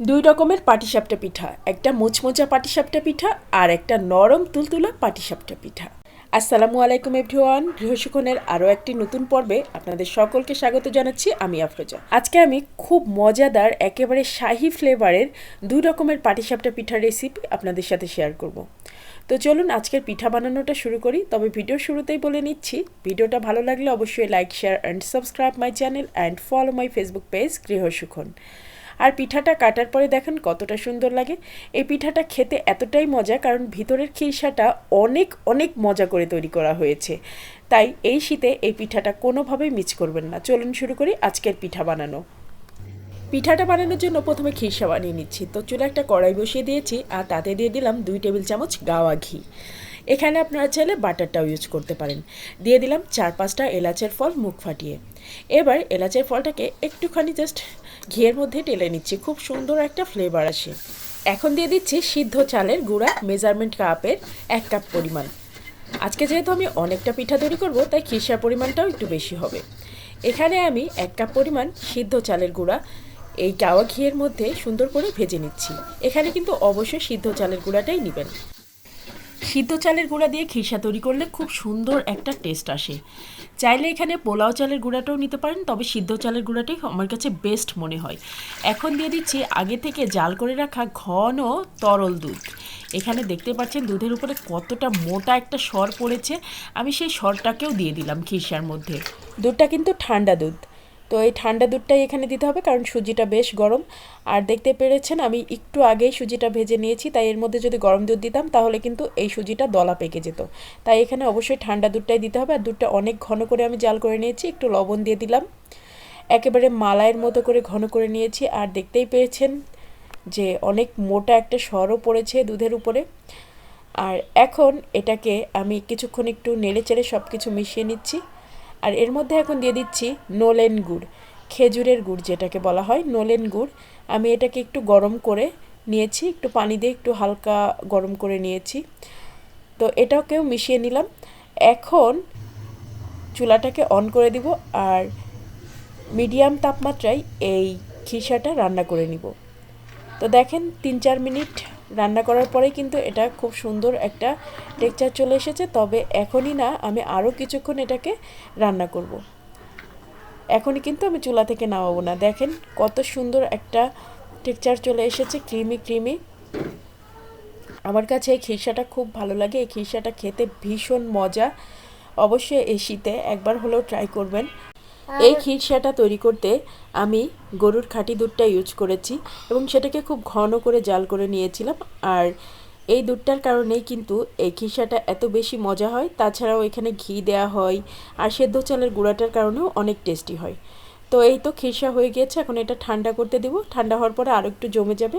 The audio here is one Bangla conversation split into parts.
দুই রকমের পাটিসাপটা পিঠা, একটা মুচমোচা পাটিসাপটা পিঠা আর একটা নরম তুলতুলা পাটিসাপটা পিঠা। আসসালামু আলাইকুম এভরিওয়ান, গৃহসুখনের আরও একটি নতুন পর্বে আপনাদের সকলকে স্বাগত জানাচ্ছি আমি আফরোজা। আজকে আমি খুব মজাদার, একেবারে শাহি ফ্লেভারের দুই রকমের পাটিসাপটা পিঠার রেসিপি আপনাদের সাথে শেয়ার করব। তো চলুন আজকের পিঠা বানানোটা শুরু করি, তবে ভিডিও শুরুতেই বলে নিচ্ছি, ভিডিওটা ভালো লাগলে অবশ্যই like share and subscribe my channel and follow my Facebook page Grihasukhan. আর পিঠাটা কাটার পরে দেখেন কতটা সুন্দর লাগে। এই পিঠাটা খেতে এতটাই মজা, কারণ ভিতরের খিরসাটা অনেক অনেক মজা করে তৈরি করা হয়েছে। তাই এই শীতে এই পিঠাটা কোনোভাবেই মিস করবেন না। চলুন শুরু করি আজকের পিঠা বানানো। পিঠাটা বানানোর জন্য প্রথমে খিরসা বানিয়ে নিচ্ছি। তো চুলে একটা কড়াই বসিয়ে দিয়েছি আর তাতে দিয়ে দিলাম দুই টেবিল চামচ গাওয়া ঘি। এখানে আপনারা চাইলে বাটারটাও ইউজ করতে পারেন। দিয়ে দিলাম চার পাঁচটা এলাচের ফল মুখ ফাটিয়ে। এবার এলাচের ফলটাকে একটুখানি জাস্ট ঘিয়ের মধ্যে টেলে নিচ্ছি। খুব সুন্দর একটা ফ্লেভার আসে। এখন দিয়ে দিচ্ছি সিদ্ধ চালের গুঁড়া মেজারমেন্ট কাপের এক কাপ পরিমাণ। আজকে যেহেতু আমি অনেকটা পিঠা তৈরি করব, তাই খিরসার পরিমাণটাও একটু বেশি হবে। এখানে আমি এক কাপ পরিমাণ সিদ্ধ চালের গুঁড়া, এই গাওয়া ঘিয়ের মধ্যে সুন্দর করে ভেজে নিচ্ছি। এখানে কিন্তু অবশ্যই সিদ্ধ চালের গুঁড়াটাই নেবেন। সিদ্ধ চালের গুঁড়া দিয়ে খিরসা তৈরি করলে খুব সুন্দর একটা টেস্ট আসে। চাইলে এখানে পোলাও চালের গুঁড়াটাও নিতে পারেন, তবে সিদ্ধ চালের গুঁড়াটাই আমার কাছে বেস্ট মনে হয়। এখন দিয়ে দিচ্ছি আগে থেকে জাল করে রাখা ঘন তরল দুধ। এখানে দেখতে পাচ্ছেন দুধের উপরে কতটা মোটা একটা সর পড়েছে। আমি সেই সরটাকেও দিয়ে দিলাম খিরসার মধ্যে। দুধটা কিন্তু ঠান্ডা দুধ। তো এই ঠান্ডা দুধটাই এখানে দিতে হবে, কারণ সুজিটা বেশ গরম। আর দেখতে পেরেছেন, আমি একটু আগেই সুজিটা ভেজে নিয়েছি, তাই এর মধ্যে যদি গরম দুধ দিতাম, তাহলে কিন্তু এই সুজিটা দলা পেকে যেত। তাই এখানে অবশ্যই ঠান্ডা দুধটাই দিতে হবে, আর দুধটা অনেক ঘন করে আমি জাল করে নিয়েছি, একটু লবণ দিয়ে দিলাম। একেবারে মালাইয়ের মতো করে ঘন করে নিয়েছি, আর দেখতেই পেয়েছেন যে অনেক মোটা একটা সরও পড়েছে দুধের উপরে। আর এখন এটাকে আমি কিছুক্ষণ একটু নেড়ে চেড়ে সব কিছু মিশিয়ে নিচ্ছি। আর এর মধ্যে এখন দিয়ে দিচ্ছি নোলেন গুড়, খেজুরের গুড় যেটাকে বলা হয়, নোলেন গুড়। আমি এটাকে একটু গরম করে নিয়েছি, একটু পানি দিয়ে একটু হালকা গরম করে নিয়েছি। তো এটাকেও মিশিয়ে নিলাম। এখন চুলাটাকে অন করে দিব আর মিডিয়াম তাপমাত্রায় এই খিসাটা রান্না করে নিব। তো দেখেন তিন চার মিনিট রান্না করার পরে কিন্তু এটা খুব সুন্দর একটা টেক্সচার চলে এসেছে, তবে এখনই না আমি আরও কিছুক্ষণ এটাকে রান্না করব। এখনই কিন্তু আমি চুলা থেকে নামাবো না। দেখেন কত সুন্দর একটা টেক্সচার চলে এসেছে ক্রিমি ক্রিমি আমার কাছে এই খিরসাটা খুব ভালো লাগে। এই খিরসাটা খেতে ভীষণ মজা। অবশ্যই এই শীতে একবার হলেও ট্রাই করবেন। এই খিরসাটা তৈরি করতে আমি গরুর খাঁটি দুধটা ইউজ করেছি এবং সেটাকে খুব ঘন করে জাল করে নিয়েছিলাম। আর এই দুধটার কারণেই কিন্তু এই খিরসাটা এত বেশি মজা হয়। তাছাড়াও এখানে ঘি দেওয়া হয় আর সেদ্ধ চালের গুঁড়াটার কারণেও অনেক টেস্টি হয়। তো এই তো খিরসা হয়ে গিয়েছে। এখন এটা ঠান্ডা করতে দেবো। ঠান্ডা হওয়ার পরে আরও একটু জমে যাবে।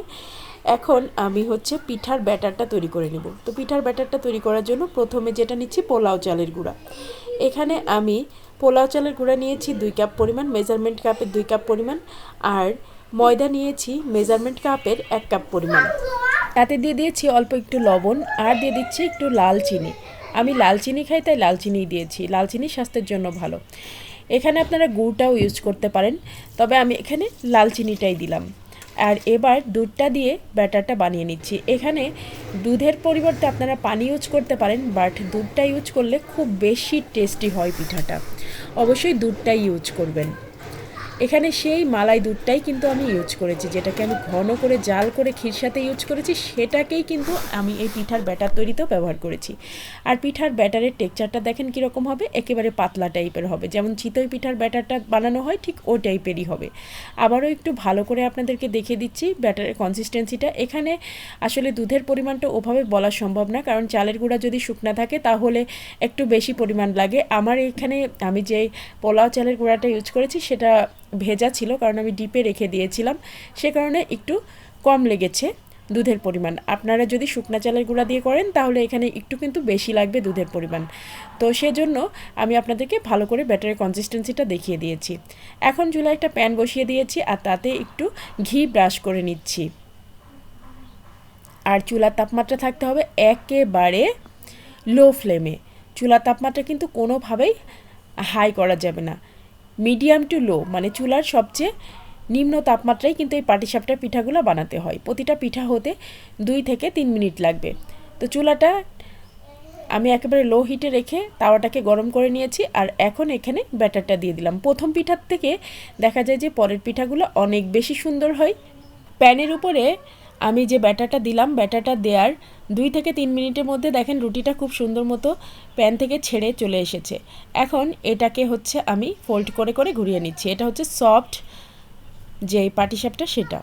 এখন আমি হচ্ছে পিঠার ব্যাটারটা তৈরি করে নেব। তো পিঠার ব্যাটারটা তৈরি করার জন্য প্রথমে যেটা নিচ্ছি পোলাও চালের গুঁড়া। এখানে আমি পোলাও চালের গুঁড়া নিয়েছি দুই কাপ পরিমাণ, মেজারমেন্ট কাপের দুই কাপ পরিমাণ, আর ময়দা নিয়েছি মেজারমেন্ট কাপের এক কাপ পরিমাণ। তাতে দিয়ে দিয়েছি অল্প একটু লবণ, আর দিয়ে দিচ্ছি একটু লাল চিনি। আমি লাল চিনি খাই, তাই লাল চিনিই দিয়েছি। লাল চিনি স্বাস্থ্যের জন্য ভালো। এখানে আপনারা গুড়টাও ইউজ করতে পারেন, তবে আমি এখানে লাল চিনিটাই দিলাম। আর এবার দুধটা দিয়ে ব্যাটারটা বানিয়ে নিচ্ছি। এখানে দুধের পরিবর্তে আপনারা পানি ইউজ করতে পারেন, বাট দুধটা ইউজ করলে খুব বেশি টেস্টি হয় পিঠাটা। অবশ্যই দুধটাই ইউজ করবেন। এখানে সেই মালাই দুধটাই কিন্তু আমি ইউজ করেছি, যেটাকে আমি ঘন করে জাল করে ক্ষীর সাথে ইউজ করেছি, সেটাকেই কিন্তু আমি এই পিঠার ব্যাটার তৈরিতেও ব্যবহার করেছি। আর পিঠার ব্যাটারের টেক্সচারটা দেখেন কীরকম হবে, একেবারে পাতলা টাইপের হবে। যেমন চিতই পিঠার ব্যাটারটা বানানো হয়, ঠিক ও টাইপেরই হবে। আবারও একটু ভালো করে আপনাদেরকে দেখিয়ে দিচ্ছি ব্যাটারের কনসিস্টেন্সিটা এখানে আসলে দুধের পরিমাণটা ওভাবে বলা সম্ভব না, কারণ চালের গুঁড়া যদি শুকনা থাকে, তাহলে একটু বেশি পরিমাণ লাগে। আমার এখানে আমি যে পোলাও চালের গুঁড়াটা ইউজ করেছি, সেটা ভেজা ছিল, কারণ আমি ডিপে রেখে দিয়েছিলাম। সে কারণে একটু কম লেগেছে দুধের পরিমাণ। আপনারা যদি শুকনা চালের গুঁড়া দিয়ে করেন, তাহলে এখানে একটু কিন্তু বেশি লাগবে দুধের পরিমাণ। তো সেজন্য আমি আপনাদেরকে ভালো করে ব্যাটারের কনসিস্টেন্সিটা দেখিয়ে দিয়েছি। এখন চুলায় একটা প্যান বসিয়ে দিয়েছি, আর তাতে একটু ঘি ব্রাশ করে নিচ্ছি। আর চুলার তাপমাত্রা থাকতে হবে একেবারে লো ফ্লেমে চুলার তাপমাত্রা কিন্তু কোনোভাবেই হাই করা যাবে না। মিডিয়াম টু লো মানে চুলার সবচেয়ে নিম্ন তাপমাত্রায় কিন্তু এই পাটিসাপটা পিঠাগুলো বানাতে হয়। প্রতিটা পিঠা হতে দুই থেকে তিন মিনিট লাগবে। তো চুলাটা আমি একেবারে লো হিটে রেখে তাওয়াটাকে গরম করে নিয়েছি আর এখন এখানে ব্যাটারটা দিয়ে দিলাম। প্রথম পিঠার থেকে দেখা যায় যে পরের পিঠাগুলো অনেক বেশি সুন্দর হয়। প্যানের উপরে আমি যে ব্যাটারটা দিলাম, ব্যাটারটা দেওয়ার দুই থেকে তিন মিনিটের মধ্যে দেখেন রুটিটা খুব সুন্দর মতো প্যান থেকে ছেড়ে চলে এসেছে। এখন এটাকে হচ্ছে আমি ফোল্ড করে করে ঘুরিয়ে নিচ্ছি। এটা হচ্ছে সফট যে পাটিসাপটা সেটা।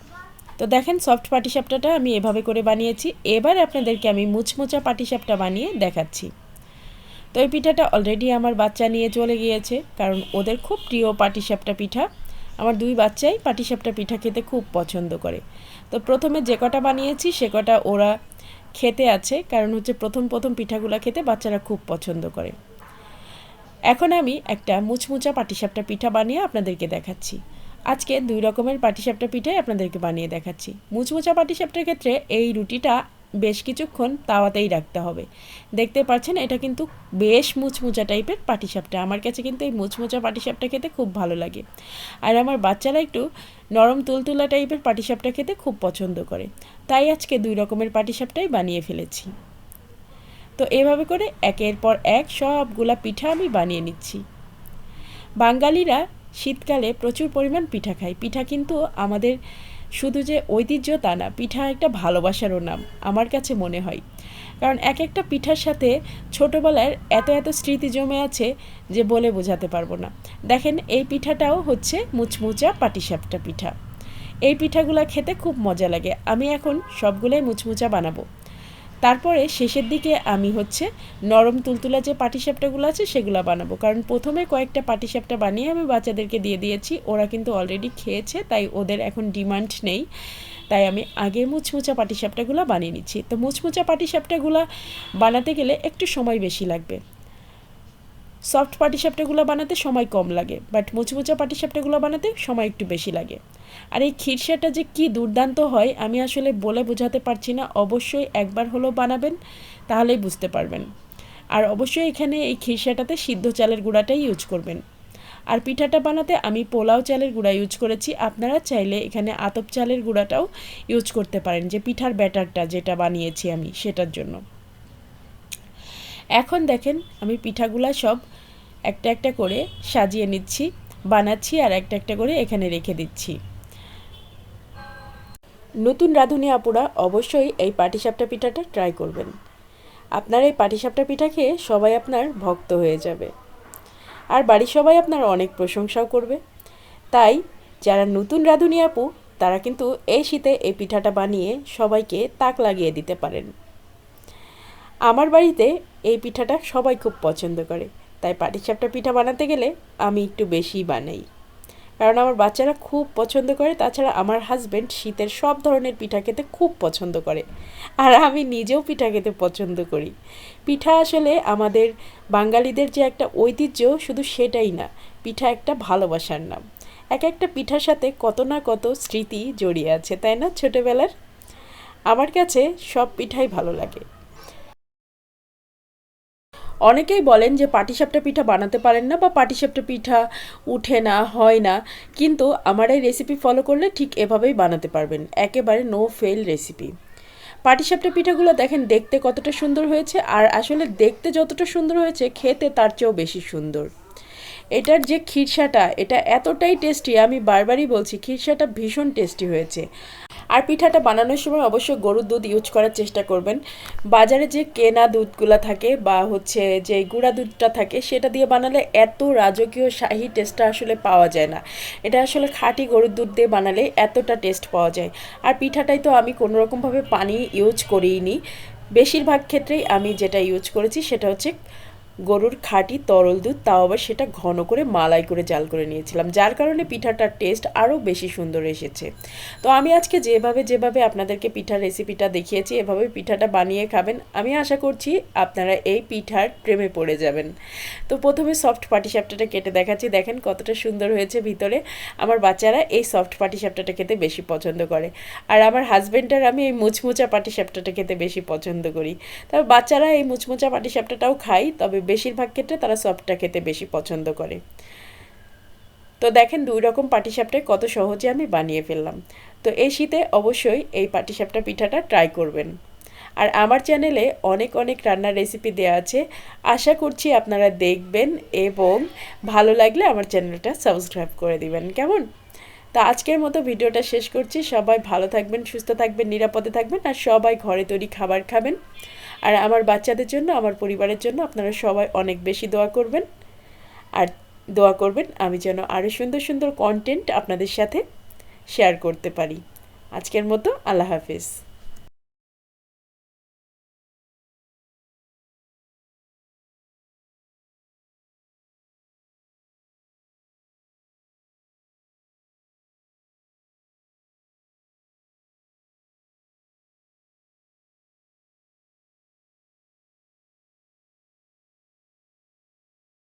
তো দেখেন সফট পাটিসাপটাটা আমি এভাবে করে বানিয়েছি। এবার আপনাদেরকে আমি মুচমোচা পাটিসাপটা বানিয়ে দেখাচ্ছি। তো এই পিঠাটা অলরেডি আমার বাচ্চা নিয়ে চলে গিয়েছে, কারণ ওদের খুব প্রিয় পাটিসাপটা পিঠা। আমার দুই বাচ্চাই পাটিসাপটা পিঠা খেতে খুব পছন্দ করে। তো প্রথমে যে কটা বানিয়েছি, সে কটা ওরা খেতে আছে, কারণ হচ্ছে প্রথম প্রথম পিঠাগুলো খেতে বাচ্চারা খুব পছন্দ করে। এখন আমি একটা মুচমুচা পাটিসাপটা পিঠা বানিয়ে আপনাদেরকে দেখাচ্ছি। আজকে দুই রকমের পাটিসাপটা পিঠাই আপনাদেরকে বানিয়ে দেখাচ্ছি। মুচমুচা পাটিসাপটার ক্ষেত্রে এই রুটিটা বেশ কিছুক্ষণ তাওয়াতেই রাখতে হবে। দেখতে পাচ্ছেন, এটা কিন্তু বেশ মুচমুচা টাইপের পাটিসাপটা। আমার কাছে কিন্তু এই মুচমুচা পাটিসাপটা খেতে খুব ভালো লাগে। আর আমার বাচ্চারা একটু নরম তুলতুলা টাইপের পাটিসাপটা খেতে খুব পছন্দ করে। তাই আজকে দুই রকমের পাটিসাপটাই বানিয়ে ফেলেছি। তো এভাবে করে একের পর এক সবগুলা পিঠা আমি বানিয়ে নিচ্ছি। বাঙালিরা শীতকালে প্রচুর পরিমাণ পিঠা খায়। পিঠা কিন্তু আমাদের শুধু যে ঐতিহ্য তা না, পিঠা একটা ভালোবাসারও নাম, আমার কাছে মনে হয়। কারণ এক একটা পিঠার সাথে ছোটোবেলার এত এত স্মৃতি জমে আছে যে বলে বোঝাতে পারব না। দেখেন, এই পিঠাটাও হচ্ছে মুচমুচা পাটিসাপটা পিঠা। এই পিঠাগুলো খেতে খুব মজা লাগে। আমি এখন সবগুলোই মুচমুচা বানাবো। তারপরে শেষের দিকে আমি হচ্ছে নরম তুলতুলা যে পাটিসাপটাগুলো আছে সেগুলো বানাবো। কারণ প্রথমে কয়েকটা পাটিসাপটা বানিয়ে আমি বাচ্চাদেরকে দিয়ে দিয়েছি। ওরা কিন্তু অলরেডি খেয়েছে, তাই ওদের এখন ডিমান্ড নেই। তাই আমি আগে মুচমুচা পাটিসাপটাগুলো বানিয়ে নিচ্ছি। তো মুচমুচা পাটিসাপটাগুলো বানাতে গেলে একটু সময় বেশি লাগবে। সফট পাটিসাপটাগুলো বানাতে সময় কম লাগে বাট মুচমুচা পাটিসাপটাগুলো বানাতে সময় একটু বেশি লাগে। আর এই খিরসাটা যে কি দুর্দান্ত হয়, আমি আসলে বলে বোঝাতে পারছি না। অবশ্যই একবার হলেও বানাবেন, তাহলেই বুঝতে পারবেন। আর অবশ্যই এখানে এই খিরসাটাতে সিদ্ধ চালের গুঁড়াটাই ইউজ করবেন। আর পিঠাটা বানাতে আমি পোলাও চালের গুঁড়া ইউজ করেছি। আপনারা চাইলে এখানে আতপ চালের গুঁড়াটাও ইউজ করতে পারেন, যে পিঠার ব্যাটারটা যেটা বানিয়েছি আমি সেটার জন্য। এখন দেখেন আমি পিঠাগুলা সব একটা একটা করে সাজিয়ে নিচ্ছি, বানাচ্ছি আর একটা একটা করে এখানে রেখে দিচ্ছি। নতুন রাঁধুনি আপুরা অবশ্যই এই পাটিসাপটা পিঠাটা ট্রাই করবেন। আপনার এই পাটিসাপটা পিঠা খেয়ে সবাই আপনার ভক্ত হয়ে যাবে। আর বাড়ির সবাই আপনার অনেক প্রশংসাও করবে। তাই যারা নতুন রাঁধুনি আপু, তারা কিন্তু এই শীতে এই পিঠাটা বানিয়ে সবাইকে তাক লাগিয়ে দিতে পারেন। আমার বাড়িতে এই পিঠাটা সবাই খুব পছন্দ করে। তাই পাটিসাপটা পিঠা বানাতে গেলে আমি একটু বেশি বানাই। কারণ আমার বাচ্চারা খুব পছন্দ করে, তাছাড়া আমার হাজব্যান্ড শীতের সব ধরনের পিঠা খেতে খুব পছন্দ করে। আর আমি নিজেও পিঠা খেতে পছন্দ করি। পিঠা আসলে আমাদের বাঙালিদের যে একটা ঐতিহ্য, শুধু সেটাই না, পিঠা একটা ভালোবাসার নাম। এক একটা পিঠার সাথে কত না কত স্মৃতি জড়িয়ে আছে, তাই না ছোটোবেলার? আমার কাছে সব পিঠাই ভালো লাগে। অনেকেই বলেন যে পাটিসাপটা পিঠা বানাতে পারেন না বা পাটিসাপটা পিঠা উঠে না, হয় না। কিন্তু আমার এই রেসিপি ফলো করলে ঠিক এভাবেই বানাতে পারবেন। একেবারে নো ফেল রেসিপি পাটিসাপটা পিঠাগুলো দেখেন দেখতে কতটা সুন্দর হয়েছে, আর আসলে দেখতে যতটা সুন্দর হয়েছে, খেতে তার চেয়েও বেশি সুন্দর। এটার যে খিরসাটা এটা এতটাই টেস্টি আমি বারবারই বলছি খিরসাটা ভীষণ টেস্টি হয়েছে। আর পিঠাটা বানানোর সময় অবশ্যই গরুর দুধ ইউজ করার চেষ্টা করবেন। বাজারে যে কেনা দুধগুলো থাকে বা হচ্ছে যে গুঁড়া দুধটা থাকে, সেটা দিয়ে বানালে এত রাজকীয় শাহি টেস্টটা আসলে পাওয়া যায় না। এটা আসলে খাঁটি গরুর দুধ দিয়ে বানালে এতটা টেস্ট পাওয়া যায়। আর পিঠাটাই তো আমি কোনো রকমভাবে পানি ইউজ করিনি। বেশিরভাগ ক্ষেত্রেই আমি যেটা ইউজ করেছি, সেটা হচ্ছে গরুর খাঁটি তরল দুধ, তাও আবার সেটা ঘন করে মালাই করে জাল করে নিয়েছিলাম, যার কারণে পিঠাটার টেস্ট আরও বেশি সুন্দর এসেছে। তো আমি আজকে যেভাবে যেভাবে আপনাদেরকে পিঠার রেসিপিটা দেখিয়েছি, এভাবে পিঠাটা বানিয়ে খাবেন, আমি আশা করছি আপনারা এই পিঠার প্রেমে পড়ে যাবেন। তো প্রথমে সফট পাটিসাপটাটা কেটে দেখাচ্ছি, দেখেন কতটা সুন্দর হয়েছে ভিতরে। আমার বাচ্চারা এই সফট পাটিসাপটাটা খেতে বেশি পছন্দ করে। আর আমার হাজব্যান্ড আর আমি এই মুচমুচা পাটিসাপটাটা খেতে বেশি পছন্দ করি। তবে বাচ্চারা এই মুচমুচা পাটিসাপটাটাও খাই তবে বেশিরভাগ ক্ষেত্রে তারা সফটটা খেতে বেশি পছন্দ করে। তো দেখেন দুই রকম পাটিসাপটাই কত সহজে আমি বানিয়ে ফেললাম। তো এই শীতে অবশ্যই এই পাটিসাপটা পিঠাটা ট্রাই করবেন। আর আমার চ্যানেলে অনেক অনেক রান্নার রেসিপি দেওয়া আছে। আশা করছি আপনারা দেখবেন এবং ভালো লাগলে আমার চ্যানেলটা সাবস্ক্রাইব করে দিবেন। কেমন? তো আজকের মতো ভিডিওটা শেষ করছি। সবাই ভালো থাকবেন, সুস্থ থাকবেন, নিরাপদে থাকবেন আর সবাই ঘরে তৈরি খাবার খাবেন। আর আমার বাচ্চাদের জন্য, আমার পরিবারের জন্য আপনারা সবাই অনেক বেশি দোয়া করবেন। আর দোয়া করবেন আমি যেন আরও সুন্দর সুন্দর কন্টেন্ট আপনাদের সাথে শেয়ার করতে পারি। আজকের মতো আল্লাহ হাফিজ।